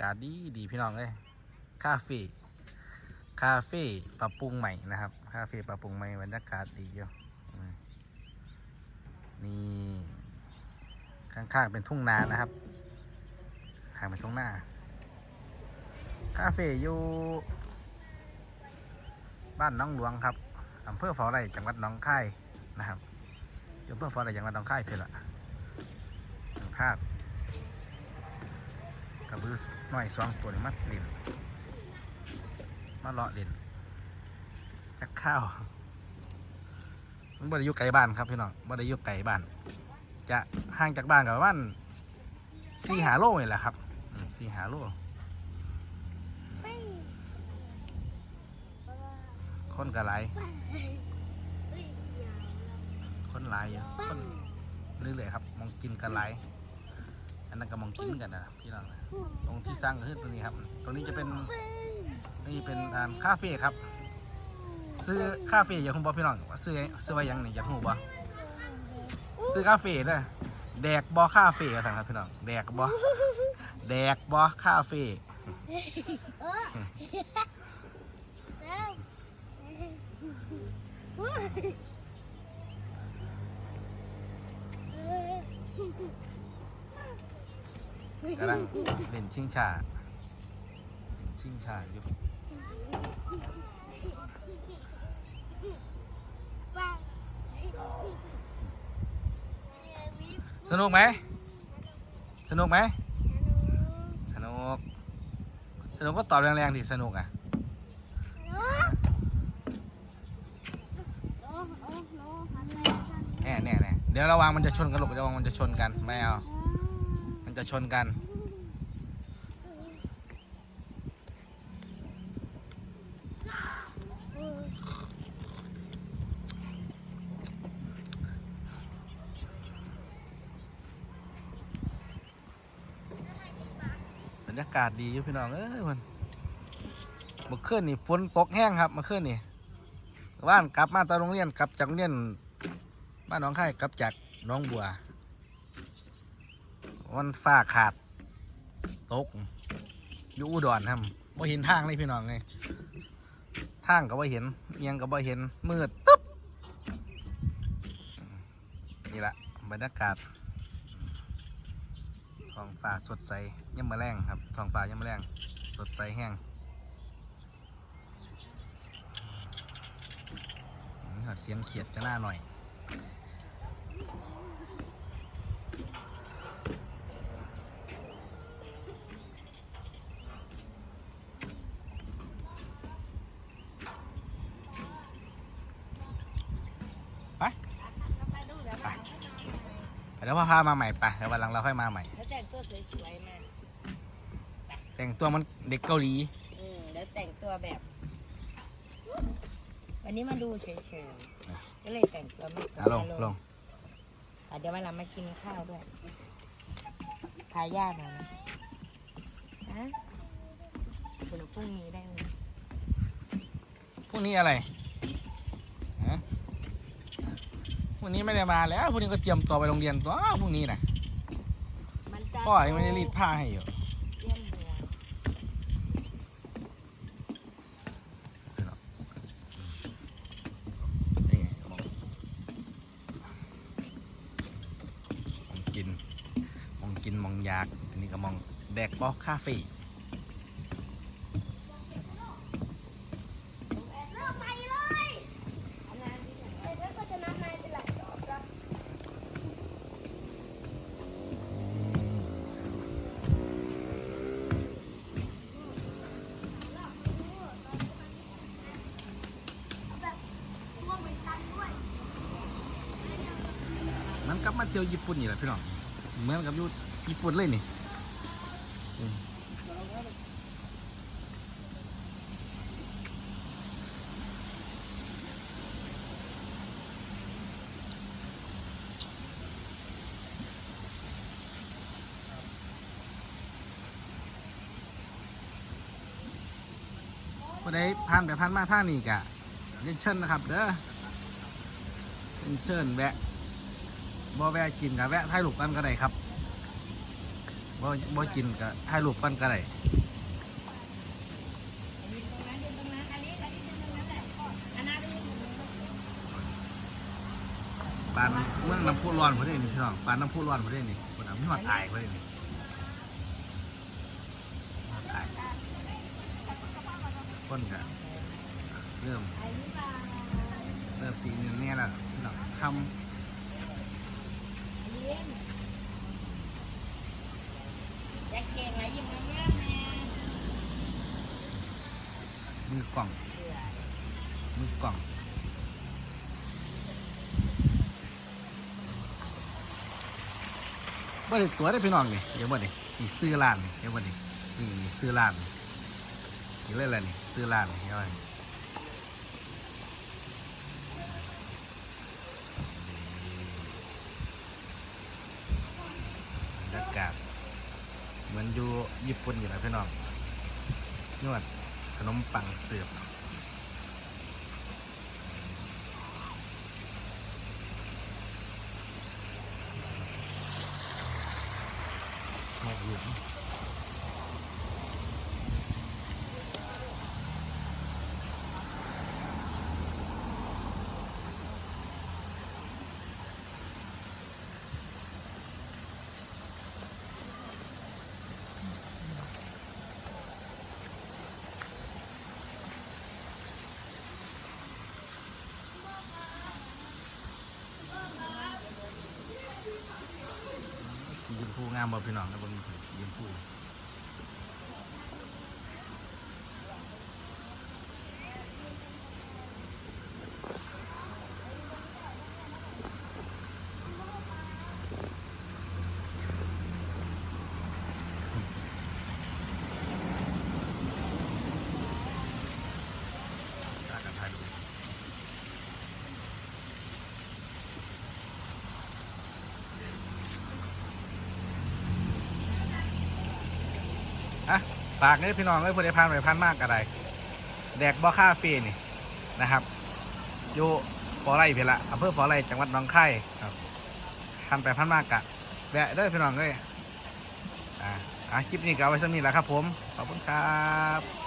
ากาศดีดีพี่น้องเลยคาเฟ่คาเฟ่ปรับปรุงใหม่นะครับคาเฟ่ปรับปรุงใหม่บรรยากาศดีอยู่อืมนี่ข้างๆเป็นทุ่งนานะครับข้างเป็นทุ่งนาคาเฟ่อยู่บ้านน้องหลวงครับอำเภอฝอไร่จังหวัดหนองคายนะครับอยู่อำเภอฝอไร่จังหวัดหนองคายเพื่อนละภาพ กระบือน้อยสองตัวนี่มาเล่นมาเลาะเล่นจักข้าวมันบ่ได้อยู่ไกลบ้านครับพี่น้องบ่ได้อยู่ไกลบ้าน จะห่างจากบ้านกับประมาณสี่หาโลนี่แหละครับสี่หาโลคนก็หลายคนหลายอยู่คนเรื่อยๆครับมองกินกันหลายอันนั้นก็มองกินกันนะ พี่น้องตรงที่สร้างก็คือตรงนี้ครับ ตรงนี้จะเป็นนี่เป็นอ่านคาเฟ่ครับ ซื้อคาเฟ่อย่าคุณบอพี่น้องว่าซื้อซื้อไว้ยังนี่อยากหูบ่ซื้อคาเฟ่เลยแดกบอคาเฟ่กันครับพี่น้องแดกบอแดกบอคาเฟ่ กำลังเล่นชิงชาเล่นชิงชาอยู่สนุกไหม สนุกไหม สนุก สนุกก็ตอบแรงๆดิสนุกอะแน่แน่แน่เดี๋ยวระวังมันจะชนกันลูกระวังมันจะชนกัน ไม่เอา มันจะชนกัน บรรยากาศดีอยู่พี่น้อง เอ้ยมันเมื่อคืนนี่ฝนตกแห้งครับเมื่อคืนนี่ว่านกลับมาตอนโรงเรียนกลับจากโรงเรียนบ้านน้องไข่กลับจากน้องบัว วันฟ้าขาด ตก อยู่อุดรครับบ่เห็นทางเลยพี่น้องเลยทางก็บ่เห็นเอียงก็บ่เห็น มืดตึ๊บ นี่ละบรรยากาศท้องฟ้าสดใสยังมาแรงครับท้องฟ้ายังมาแรงสดใสแห้งเสียงเขียดจะหน้าหน่อย เดี๋ยวพ่อพามาใหม่ไปเดี๋ยววันหลังเราค่อยมาใหม่แล้วแต่งตัวสวยๆมาแต่งตัวมันเด็กเกาหลี อืมแล้วแต่งตัวแบบ วันนี้มาดูเฉยๆก็เลยแต่งตัวไม่สวยอะลงลงอะเดี๋ยววันหลังมากินข้าวด้วยพาญาติมานะฮะคุณพรุ่งนี้ได้ไหมพรุ่งนี้อะไรฮะ พรุ่งนี้ไม่ได้มาแล้วพรุ่งนี้ก็เตรียมตัวไปโรงเรียนตัวพรุ่งนี้นะมันจะพ่อยังไม่ได้รีดผ้าให้อยู่เยี่ยมหัวนี่ไงมองมองกินมองกินมองอยากอันนี้ก็มองแดกบอคาเฟ่ มันกลับมาเที่ยวญี่ปุ่นนี่แหละพี่น้องเหมือนกับอยู่ญี่ปุ่นเลยนี่อืมผู้ใดผ่านไปผ่านมาทางนี้กะเรียนเชิญนะครับเด้อเรียนเชิญแวะ บ่แวะกินกับแวะถ่ายรูปกันก็ได้ครับบ่บ่กินก็ให้ลูกปั้นก็ได้ปานเมืองน้ำพุร้อนพอดีนี่พี่น้องปานน้ำพุร้อนพอดีนี่คนน่ะมีหอดอายพอดีนี่คนก็เริ่มเริ่มสีเนื้อเนี่ยแล้วพี่น้องทำ มือกล่อง มือกล่องบ่ได้ตัวได้พี่น้องนี่เดี๋ยวบ่ดินี่ซื้อร้านเดี๋ยวบ่ดินี่ซื้อร้านนี่นี่เลยแหละนี่ซื้อร้านเดี๋ยวบ่ดิบรรยากาศเหมื อยู่ญี่ปุ่นอยู่นะพี่น้องนวดขนมปังเสือบ มพูงามบ่พี่น้องนะเบนสีชมพูสากันถ่ายรูปอะ ฝากนี่พี่น้องเอ้ยผู้ใดผ่านไปผ่านมากอะไรแดกบ่อค่าฟรีนี่นะครับอยู่ปอไร่เพี่นละอำเภอปอไร่จังหวัดหนองคายครับผ่านไปผ่านมากกะแวะเด้อพี่น้องเอ้ยอ่าอะคลิปนี้ก็เอาไว้สักนี้แหละครับผม ขอบคุณครับ